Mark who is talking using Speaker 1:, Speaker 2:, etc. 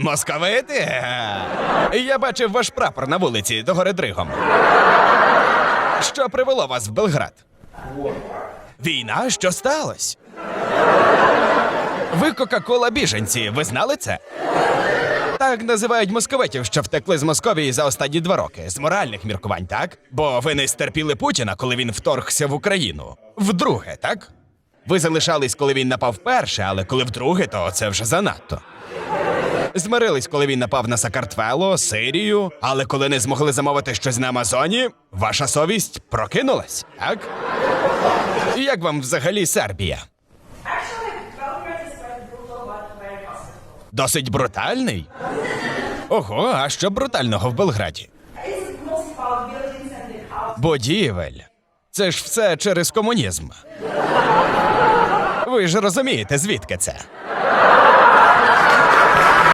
Speaker 1: Московити? Я бачив ваш прапор на вулиці догори Дригом. Що привело вас в Белград? Війна? Що сталося? Ви Кока-Кола біженці, ви знали це? Так називають московитів, що втекли з Московії за останні два роки. З моральних міркувань, так? Бо ви не стерпіли Путіна, коли він вторгся в Україну. Вдруге, так? Ви залишались, коли він напав перше, але коли вдруге, то це вже занадто. Змирились, коли він напав на Сакартвело, Сирію, але коли не змогли замовити щось на Амазоні, ваша совість прокинулась, так? Як вам взагалі Сербія? Досить брутальний? Ого, а що брутального в Белграді? Будівель. Це ж все через комунізм. Ви ж розумієте, звідки це?